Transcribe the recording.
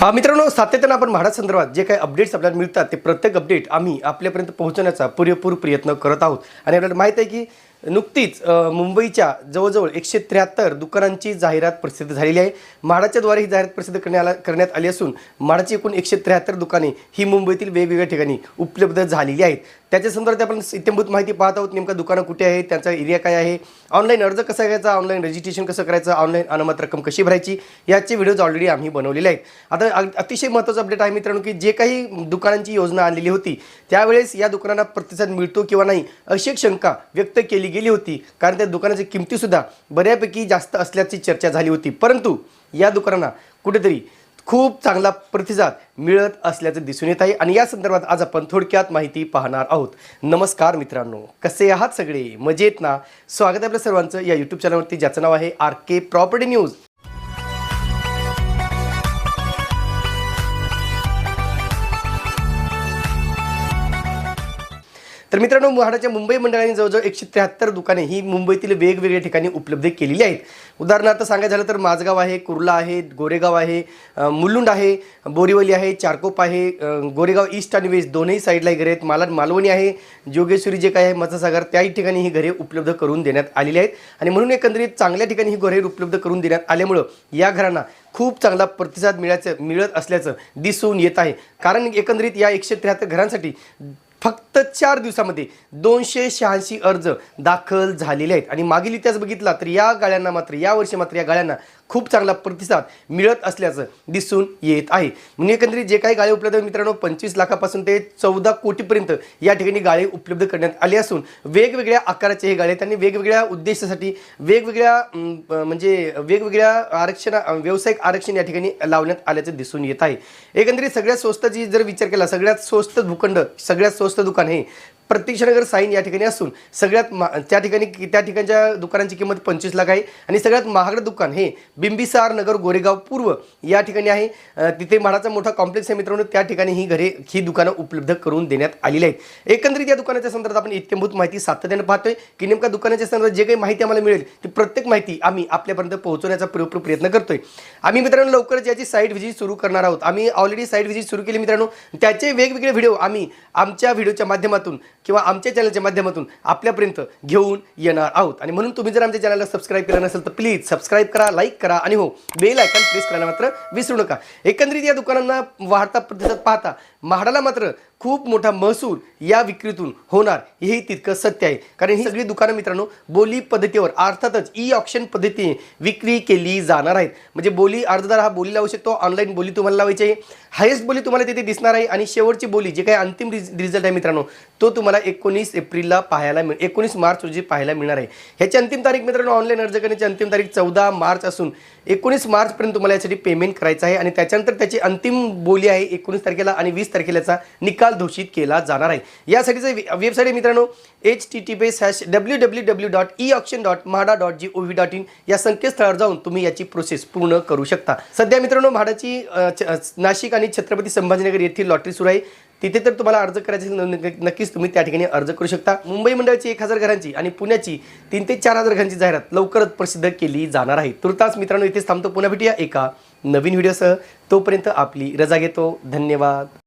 हा मित्रांनो सातत्यानं आपण म्हाडा संदर्भात जे काही अपडेट्स आपल्याला मिळतात ते प्रत्येक अपडेट आम्ही आपल्यापर्यंत पोहोचवण्याचा पुरेपूर प्रयत्न करत आहोत. आणि आपल्याला माहीत आहे की नुकतीच मुंबईच्या जवळजवळ एकशे त्र्याहत्तर दुकानांची जाहिरात प्रसिद्ध झालेली आहे. म्हाडाच्याद्वारे ही जाहिरात प्रसिद्ध करण्याला करण्यात आली असून म्हाडाची एकूण एकशे त्र्याहत्तर दुकाने ही मुंबईतील वेगवेगळ्या ठिकाणी उपलब्ध झालेली आहेत. त्याच्या संदर्भात आपण इत्यंभूत माहिती पाहत आहोत नेमका दुकानं कुठे आहे त्यांचा एरिया काय आहे? ऑनलाईन अर्ज कसा घ्यायचा ऑनलाईन रजिस्ट्रेशन कसं करायचं ऑनलाईन अनामत रक्कम कशी भरायची याचे व्हिडिओज ऑलरेडी आम्ही बनवलेले आहेत. आता अतिशय महत्त्वाचा अपडेट आहे मित्रांनो की जे काही दुकानांची योजना आणलेली होती त्यावेळेस या दुकानांना प्रतिसाद मिळतो किंवा नाही अशी एक शंका व्यक्त केली गेली होती. कारण त्या दुकानाची किमतीसुद्धा बऱ्यापैकी जास्त असल्याची चर्चा झाली होती. परंतु या दुकानांना कुठेतरी खूप चांगला प्रतिसाद मिळत असल्याचं दिसून येत आहे. आणि या संदर्भात आज आपण थोडक्यात माहिती पाहणार आहोत. नमस्कार मित्रांनो. कसे आहात सगळे? मजेत ना? स्वागत आहे आपल्या सर्वांचं या यूट्यूब चॅनलवरती ज्याचं नाव आहे आर के प्रॉपर्टी न्यूज तर मित्रांनो म्हाडाच्या मुंबई मंडळाने जवळजवळ एकशे त्र्याहत्तर दुकाने ही मुंबईतील वेगवेगळ्या ठिकाणी उपलब्ध केलेली आहेत. उदाहरणार्थ सांगायचं झालं तर माझगाव आहे कुर्ला आहे गोरेगाव आहे मुलुंड आहे बोरीवली आहे चारकोप आहे गोरेगाव ईस्ट आणि वेस्ट दोनही साईडला घरे आहेत. माला मालवणी आहे जोगेश्वरी जे काय आहे मत्स्यसागर त्याही ठिकाणी ही घरे उपलब्ध करून देण्यात आलेली आहेत. आणि म्हणून एकंदरीत चांगल्या ठिकाणी ही घरे उपलब्ध करून देण्यात आल्यामुळं या घरांना खूप चांगला प्रतिसाद मिळायचं मिळत असल्याचं दिसून येत आहे. कारण एकंदरीत या एकशे त्र्याहत्तर घरांसाठी फक्त चार दिवसामध्ये दोनशे शहाऐंशी अर्ज दाखल झालेले आहेत. आणि मागील इतिहास बघितला तर या गाळ्यांना मात्र या वर्षी मात्र या गाळ्यांना खूप चांगला प्रतिसाद मिळत असल्याचं दिसून येत आहे. म्हणजे एकंदरीत जे काही गाळे उपलब्ध आहेत मित्रांनो पंचवीस लाखापासून ते चौदा कोटीपर्यंत या ठिकाणी गाळे उपलब्ध करण्यात आले असून वेगवेगळ्या आकाराचे हे गाळे त्यांनी वेगवेगळ्या उद्देशासाठी वेगवेगळ्या म्हणजे वेगवेगळ्या आरक्षण व्यावसायिक आरक्षण या ठिकाणी लावण्यात आल्याचं दिसून येत आहे. एकंदरीत सगळ्यात स्वस्ताची जर विचार केला सगळ्यात स्वस्त भूखंड सगळ्यात स्वस्त दुकान हे प्रतीक्षानगर साईन या ठिकाणी असून सगळ्यात मा त्या ठिकाणी त्या ठिकाणच्या दुकानांची किंमत पंचवीस लाख आहे. आणि सगळ्यात महागडं दुकान हे बिंबिसार नगर गोरेगाव पूर्व या ठिकाणी आहे. तिथे म्हाडाचा मोठा कॉम्प्लेक्स आहे मित्रांनो. त्या ठिकाणी ही घरे ही दुकानं उपलब्ध करून देण्यात आलेली आहेत. एकंदरीत या दुकानाच्या संदर्भात आपण इत्यंभूत माहिती सातत्याने पाहतोय की नेमका दुकानाच्या संदर्भात जे काही माहिती आम्हाला मिळेल ती प्रत्येक माहिती आम्ही आपल्यापर्यंत पोहोचवण्याचा पुरेपूर प्रयत्न करतोय. आम्ही मित्रांनो लवकरच याची साईट व्हिजिट सुरू करणार आहोत. आम्ही ऑलरेडी साईट व्हिजिट सुरू केली मित्रांनो. त्याचे वेगवेगळे व्हिडिओ आम्ही आमच्या व्हिडिओच्या माध्यमातून किंवा आमच्या चॅनलच्या माध्यमातून आपल्यापर्यंत घेऊन येणार आहोत. आणि म्हणून तुम्ही जर आमच्या चॅनलला सबस्क्राईब केलं नसेल तर प्लीज सबस्क्राईब करा लाईक करा आणि हो बेल आयकॉन प्रेस करायला मात्र विसरू नका. एकंदरीत या दुकानांना वाढता प्रतिसाद पाहता म्हाडाला मात्र खूप मोठा महसूल या विक्रीतून होणार हे तितकं सत्य आहे. कारण ही सगळी दुकानं मित्रांनो बोली पद्धतीवर अर्थातच ई ऑप्शन पद्धतीने विक्री केली जाणार आहेत. म्हणजे बोली अर्जदार हा बोली लावू शकतो ऑनलाईन बोली तुम्हाला लावायची आहे. हायेस्ट बोली तुम्हाला तिथे दिसणार आहे आणि शेवटची बोली जे काही अंतिम रिज रिझल्ट आहे मित्रांनो तो तुम्हाला एकोणीस एप्रिलला पाहायला मिळ एकोणीस मार्च रोजी पाहायला मिळणार आहे. ह्याची अंतिम तारीख मित्रांनो ऑनलाईन अर्ज करण्याची अंतिम तारीख चौदा मार्च असून एकोणीस मार्चपर्यंत तुम्हाला यासाठी पेमेंट करायचं आहे आणि त्याच्यानंतर त्याची अंतिम बोली आहे एकोणीस तारखेला आणि वीस तारखेलाचा निकाल निकाल घोषित केला जाणार आहे. यासाठीचं वेबसाईट आहे मित्रांनो H T T P सॅश W W W dot e option dot MHADA dot G O V dot in या संकेतस्थळावर जाऊन तुम्ही याची प्रोसेस पूर्ण करू शकता. सध्या मित्रांनो म्हाडाची नाशिक आणि छत्रपती संभाजीनगर येथील लॉटरी सुरू आहे. तिथे तर तुम्हाला अर्ज करायचे असेल, न- नक्कीच तुम्ही त्या ठिकाणी अर्ज करू शकता. मुंबई मंडळाची एक हजार घरांची आणि पुण्याची तीन ते चार हजार घरांची जाहिरात लवकरच प्रसिद्ध केली जाणार आहे. तुर्तास मित्रांनो इथेच थांबतो पुन्हा भेटूया एका नवीन व्हिडिओसह. तोपर्यंत आपली रजा घेतो. धन्यवाद.